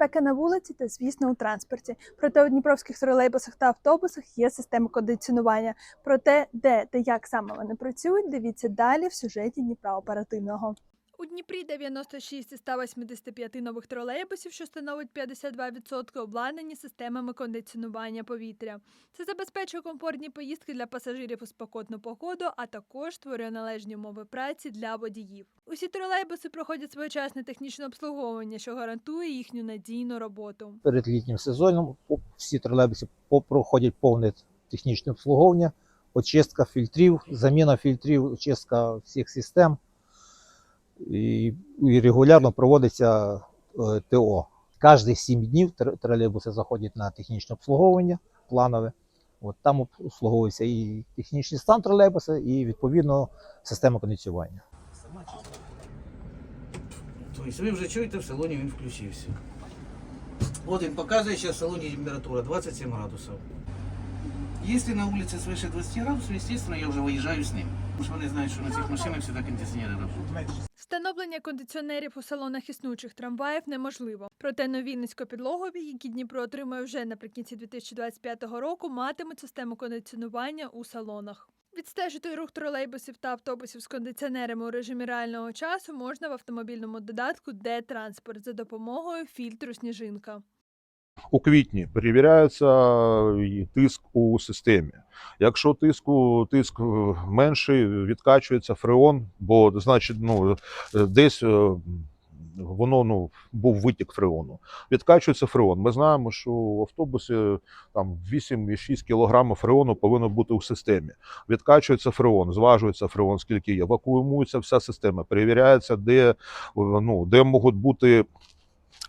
Спека на вулиці та, звісно, у транспорті. Проте у дніпровських тролейбусах та автобусах є система кондиціонування. Про те, де та як саме вони працюють, дивіться далі в сюжеті Дніпра оперативного. У Дніпрі 96 із 185 нових тролейбусів, що становить 52%, обладнані системами кондиціонування повітря. Це забезпечує комфортні поїздки для пасажирів у спекотну погоду, а також створює належні умови праці для водіїв. Усі тролейбуси проходять своєчасне технічне обслуговування, що гарантує їхню надійну роботу. перед літнім сезоном всі тролейбуси проходять повне технічне обслуговування, очистка фільтрів, заміна фільтрів, очистка всіх систем. І, і регулярно проводиться е, ТО. Кожні 7 днів тролейбуси заходять на технічне обслуговування планове. От там обслуговується і технічний стан тролейбуса, і відповідно система кондиціювання. Тобто ви вже чуєте, в салоні він включився. От він показує, що в салоні температура 27 градусів. Якщо на вулиці свише 20 градусів, звісно, я вже виїжджаю з ним. Тому що вони знають, що на цих машинах завжди кондиціонери працюють. Встановлення кондиціонерів у салонах існуючих трамваїв неможливо. Проте нові низькопідлогові, які Дніпро отримує вже наприкінці 2025 року, матимуть систему кондиціонування у салонах. Відстежити рух тролейбусів та автобусів з кондиціонерами у режимі реального часу можна в автомобільному додатку Де-транспорт за допомогою фільтру Сніжинка. У квітні перевіряється тиск у системі. Якщо тиску тиск е, менший, відкачується фреон, бо значить, ну е, десь е, воно ну був витік фреону. Відкачується фреон. Ми знаємо, що в автобусі там 8,6 кг фреону повинно бути у системі. Відкачується фреон, зважується фреон, скільки є, евакуюється вся система, перевіряється, де, е, ну, де можуть бути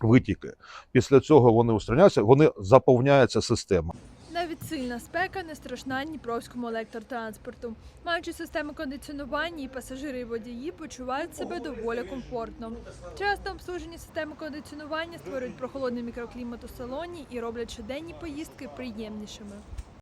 витіки. Після цього вони устраняються, вони заповняється система. Навіть сильна спека не страшна Дніпровському електротранспорту. Маючи систему кондиціонування, і пасажири і водії почувають себе доволі комфортно. Часто обслужені системи кондиціонування створюють прохолодний мікроклімат у салоні і роблять щоденні поїздки приємнішими.